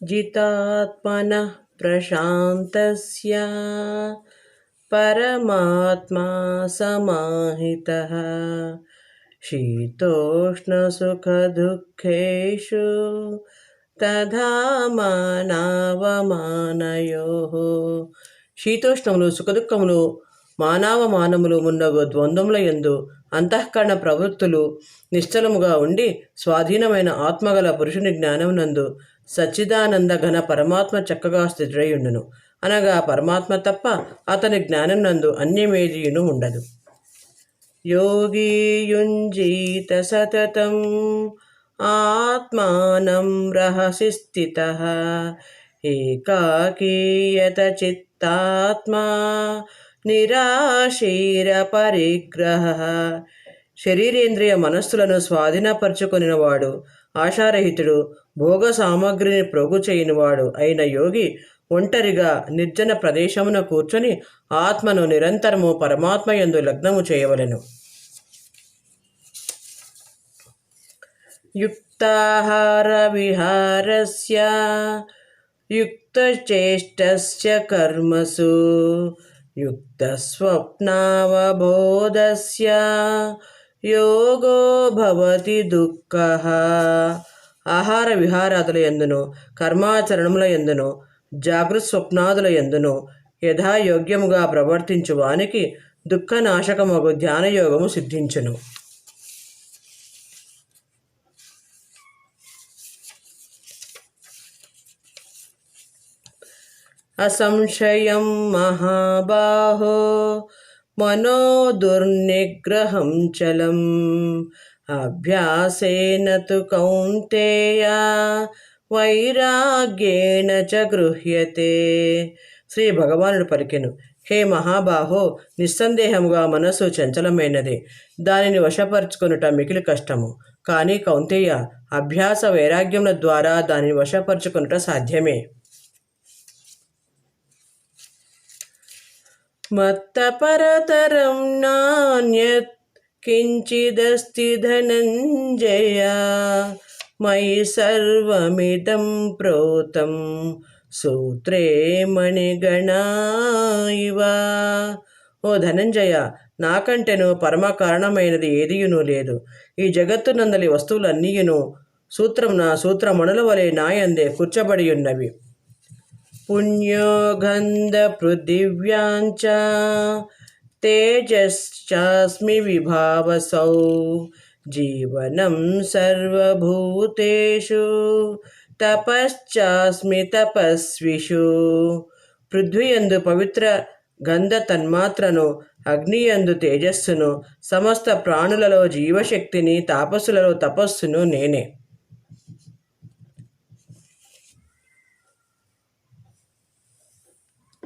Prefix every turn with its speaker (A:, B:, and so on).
A: जितात्मनः प्रशान्तस्य परमात्मा समाहितः शीतोष्णसुखदुःखेषु తథా మానవమానయోః శీతోష్ణములు సుఖదుఖములు మానవమానములు మున్నగు ద్వంద్వముల యందు అంతఃకరణ ప్రవృత్తులు నిశ్చలముగా ఉండి స్వాధీనమైన ఆత్మగల పురుషుని జ్ఞానమునందు సచ్చిదానంద ఘన పరమాత్మ చక్కగా స్థితుడయుండును అనగా పరమాత్మ తప్ప అతని జ్ఞానం నందు అన్యమేదియును ఉండదు. యోగీయుంజీత సతతం ఆత్మానం రహసి స్థిత ఏకాకీయత చిత్తాత్మా నిరాశీర పరిగ్రహ శరీరేంద్రియ మనస్సులను స్వాధీనపరచుకొనినవాడు ఆశారహితుడు భోగ సామగ్రిని ప్రోగు చేయనివాడు అయిన యోగి ఒంటరిగా నిర్జన ప్రదేశమున కూర్చొని ఆత్మను నిరంతరము పరమాత్మ యందు లగ్నము చేయవలెను युक्ताहारविहारस्य युक्तचेष्टस्य कर्मसु युक्तस्वप्नावबोधस्य యోగో భవతి దుఃఖ ఆహార విహారాదుల ఎందును కర్మాచరణముల ఎందును జాగృత్ స్వప్నాదుల ఎందును యథాయోగ్యముగా ప్రవర్తించు వానికి దుఃఖనాశకమగు ధ్యానయోగము సిద్ధించును असंशयं महाबाहो మనోదుర్నిగ్రహం చలం. అభ్యాసేన తు కౌంతేయ వైరాగ్యేణ చ గృహ్యతే. శ్రీ భగవానుడు పలికెను. హే మహాబాహో నిస్సందేహముగా మనస్సు చంచలమైనది. దానిని వశపరుచుకొనుట మిగిలి కష్టము. కానీ కౌంతేయ అభ్యాస వైరాగ్యముల ద్వారా దానిని వశపరుచుకునుట సాధ్యమే. मत्तपरतरं नान्यत् किञ्चिदस्ति धनञ्जय मयि सर्वमिदं प्रोतं సూత్రే మణిగణ ఇవ ఓ ధనంజయ నాకంటెను పరమ కారణమైనది ఏదియును లేదు ఈ జగత్తునందలి వస్తువులన్నీయును సూత్రమున సూత్రమణుల వలె నాయందే కూర్చబడి ఉన్నవి पुण्यो गन्धपृथिव्याञ्च तेजश्चास्मि विभावसौ जीवनं सर्वभूतेषु తపశ్చాస్మి తపస్విషు పృథ్వీయందు పవిత్ర గంధ తన్మాత్రను అగ్నియందు తేజస్సును సమస్త ప్రాణులలో జీవశక్తిని తాపస్సులలో తపస్సును నేనే